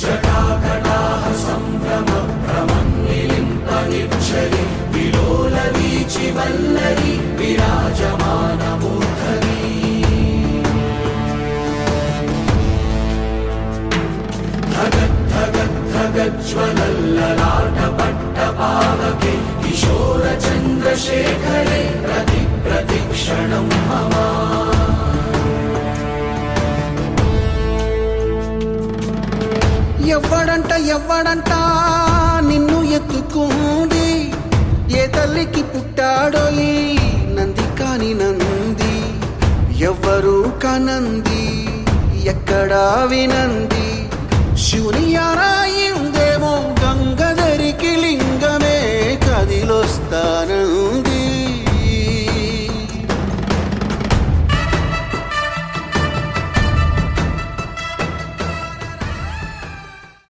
జటాకటాహ సంభ్రమ భ్రమన్నిలింపనిచ్చరి విలోల వీచి వల్లరి విరాజమాన మూర్ధని ధగద్ధగద్ధగజ్వలల్లలాట కిశోర చంద్రశేఖరే ఎవ్వడంట ఎవ్వడంట నిన్ను ఎత్తుకుంది. ఏ తల్లికి పుట్టాడో నంది కాని నంది. ఎవ్వరు కనంది ఎక్కడా వినంది. శివుని ఆరాయిందేమో గంగధరికి లింగమే కదిలొస్తానంది